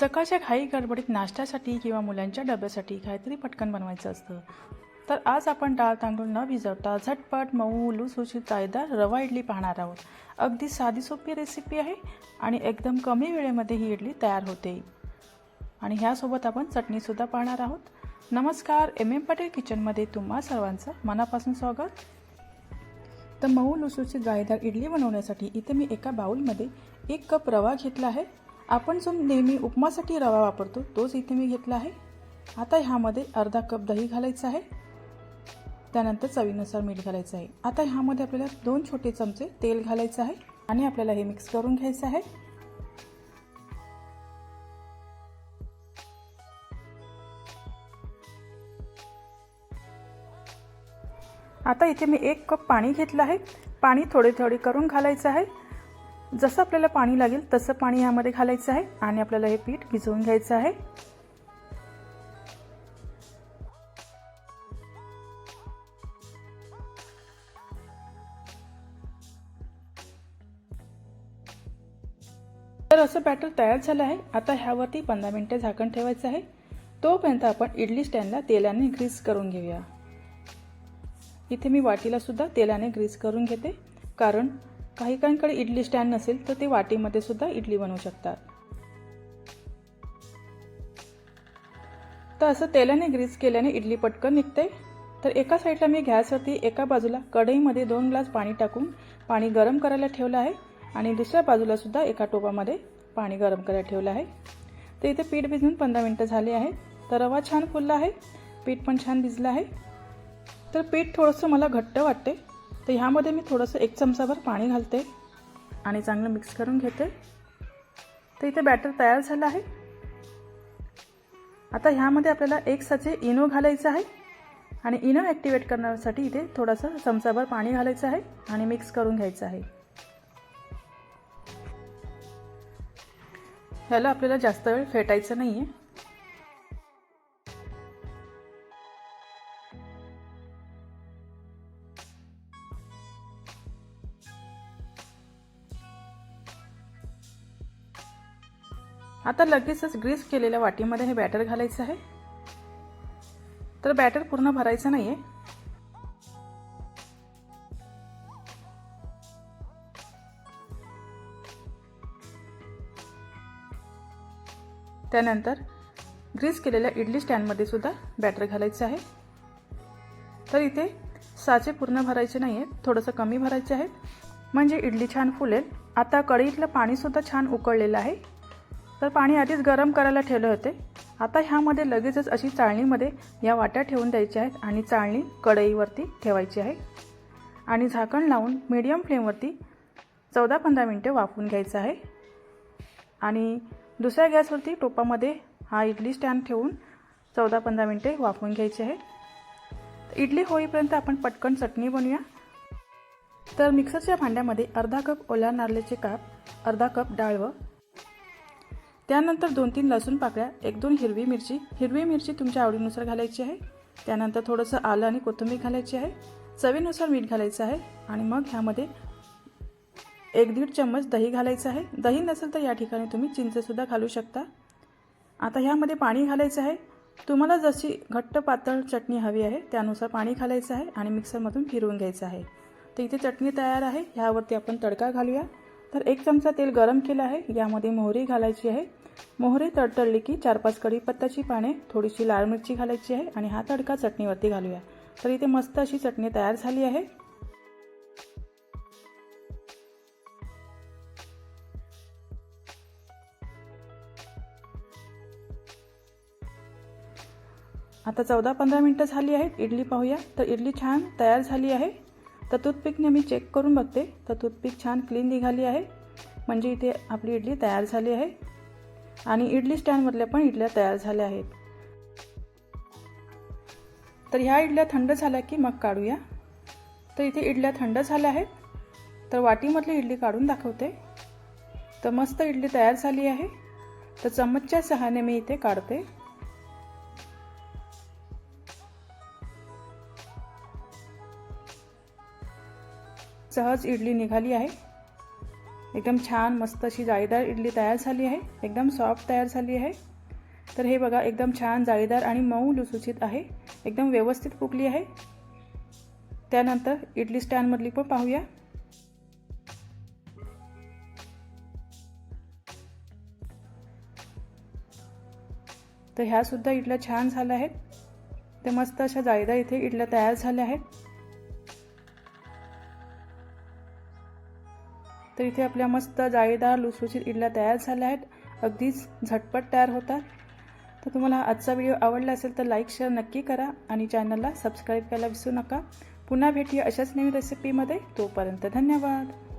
सकाळच्या घाई गडबडीत नाश्त्यासाठी किंवा मुलांच्या डब्यासाठी काहीतरी पटकन बनवायचं असतं. तर आज आपण डाळ तांदूळ न भिजवता झटपट मऊ लुसलुशीत जायदार रवा इडली पाहणार आहोत. अगदी साधी सोपी रेसिपी आहे आणि एकदम कमी वेळेमध्ये ही इडली तयार होते. आणि ह्यासोबत आपण चटणीसुद्धा पाहणार आहोत. नमस्कार एम एम पटेल किचनमध्ये तुम्हा सर्वांचं मनापासून स्वागत. तर मऊ लुसूची जाळीदार इडली बनवण्यासाठी इथे मी एका बाऊलमध्ये एक कप रवा घेतला आहे. आपण जो नेहमी उपमासाठी रवा वापरतो तोच इथे मी घेतला आहे. आता ह्यामध्ये अर्धा कप दही घालायचं आहे. त्यानंतर चवीनुसार मीठ घालायचं आहे. आता ह्यामध्ये आपल्याला दोन छोटे चमचे तेल घालायचं आहे आणि आपल्याला हे मिक्स करून घ्यायचं आहे. आता इथे मी एक कप पाणी घेतलं आहे. पाणी थोडे थोडे करून घालायचं आहे. जसं आपल्याला पाणी लागेल तसं पाणी यामध्ये घालायचं आहे आणि आपल्याला हे पीठ भिजवून घ्यायचं आहे. तर असं बॅटर तयार झालं आहे. आता ह्यावरती पंधरा मिनटं झाकण ठेवायचं आहे. तोपर्यंत आपण इडली स्टँडला तेलाने ग्रीस करून घेऊया. इथे मी वाटीला सुद्धा तेलाने ग्रीस करून घेते. कारण काही काहींकडे इडली स्टँड नसेल तर ते वाटीमध्ये सुद्धा इडली बनवू शकतात. तर असं तेलाने ग्रीस केल्याने इडली पटकन निघते. तर एका साईडला मी गॅसवरती एका बाजूला कढईमध्ये दोन ग्लास पाणी टाकून पाणी गरम करायला ठेवलं आहे आणि दुसऱ्या बाजूला सुद्धा एका टोपामध्ये पाणी गरम करायला ठेवलं आहे. तर इथे पीठ भिजून पंधरा मिनटं झाले आहे. तर रवा छान फुलला आहे. पीठ पण छान भिजलं आहे. तर पीठ थोडंसं मला घट्ट वाटते. तर ह्यामध्ये मी थोडंसं एक चमचाभर पाणी घालते आणि चांगलं मिक्स करून घेते. तर इथे बॅटर तयार झालं आहे. आता ह्यामध्ये आपल्याला एक साचे इनो घालायचं आहे आणि इनो ॲक्टिवेट करण्यासाठी इथे थोडंसं चमचाभर पाणी घालायचं आहे आणि मिक्स करून घ्यायचं आहे. ह्याला आपल्याला जास्त वेळ फेटायचं नाही आहे आता लगेचच ग्रीस केलेल्या वाटीमध्ये हे बॅटर घालायचं आहे. तर बॅटर पूर्ण भरायचं नाही आहे त्यानंतर ग्रीस केलेल्या इडली स्टँडमध्ये सुद्धा बॅटर घालायचं आहे. तर इथे साचे पूर्ण भरायचे नाही आहेत थोडंसं कमी भरायचे आहेत. म्हणजे इडली छान फुलेल. आता कढईतलं पाणीसुद्धा छान उकळलेलं आहे. तर पाणी आधीच गरम करायला ठेवले होते. आता ह्यामध्ये लगेचच अशी चाळणीमध्ये या वाट्या ठेवून द्यायच्या आहेत आणि चाळणी कढईवरती ठेवायची आहे. आणि झाकण लावून मीडियम फ्लेमवरती चौदा पंधरा मिनटे वाफवून घ्यायचं आहे. आणि दुसऱ्या गॅसवरती टोपामध्ये हा इडली स्टँड ठेवून चौदा पंधरा मिनटे वाफवून घ्यायची आहे. इडली होईपर्यंत आपण पटकन चटणी बनवूया. तर मिक्सरच्या भांड्यामध्ये अर्धा कप ओल्या नारळाचे काप अर्धा कप डाळवं त्यानंतर दोन तीन लसूण पाकळ्या एक दोन हिरवी मिरची. हिरवी मिरची तुमच्या आवडीनुसार घालायची आहे. त्यानंतर थोडंसं आलं आणि कोथिंबीर घालायची आहे. चवीनुसार मीठ घालायचं आहे आणि मग ह्यामध्ये एक दीड चम्मच दही घालायचं आहे. दही नसेल तर या ठिकाणी तुम्ही चिंचसुद्धा घालू शकता. आता ह्यामध्ये पाणी घालायचं आहे. तुम्हाला जशी घट्ट पातळ चटणी हवी आहे त्यानुसार पाणी घालायचं आहे आणि मिक्सरमधून फिरवून घ्यायचं आहे. तर इथे चटणी तयार आहे. ह्यावरती आपण तडका घालूया. तर एक चमचा तेल गरम केलं आहे. यामध्ये मोहरी घालायची आहे. मोहरी तडतडली की चार पाच कढीपत्त्याची पाने थोडीशी लाल मिरची घालायची आहे आणि हा तडका चटणीवरती घालूया. तर इथे मस्त अशी चटणी तयार झाली आहे. आता चौदा पंधरा मिनटं झाली आहेत इडली पाहूया. तर इडली छान तयार झाली आहे. तर टूथपिकने मी चेक करून बघते. तर टूथपिक छान क्लीन निघाली आहे. म्हणजे इथे आपली इडली तयार झाली आहे. आणि इडली स्टँडमधल्या पण इडल्या तयार झाल्या आहेत. तर ह्या इडल्या थंड झाल्या की मग काढूया. तर इथे इडल्या थंड झाल्या आहेत. तर वाटीमधली इडली काढून दाखवते. तर मस्त इडली तयार झाली आहे. तर चम्मचच्या सहाने मी इथे काढते. सहज इडली निघाली आहे. एकदम छान मस्त अशी जाळीदार इडली तयार झाली आहे. एकदम सॉफ्ट तयार झाली आहे. तर हे बघा एकदम छान जाळीदार आणि मऊ लुसुचित आहे. एकदम व्यवस्थित फुगली आहे. त्यानंतर इडली स्टँडमधली पण पाहूया. तर ह्यासुद्धा इडल्या छान झाल्या आहेत. ते मस्त अशा जाळीदार इथे इडल्या तयार झाल्या आहेत. तर इथे आपल्या मस्त जाळीदार लुसलुशीत इडल्या तयार झाल्या आहेत. अगदीच झटपट तयार होतात. तर तुम्हाला आजचा व्हिडिओ आवडला असेल तर लाईक शेअर नक्की करा आणि चॅनलला सबस्क्राईब करायला विसरू नका. पुन्हा भेटूया अशाच नवीन रेसिपीमध्ये तोपर्यंत धन्यवाद.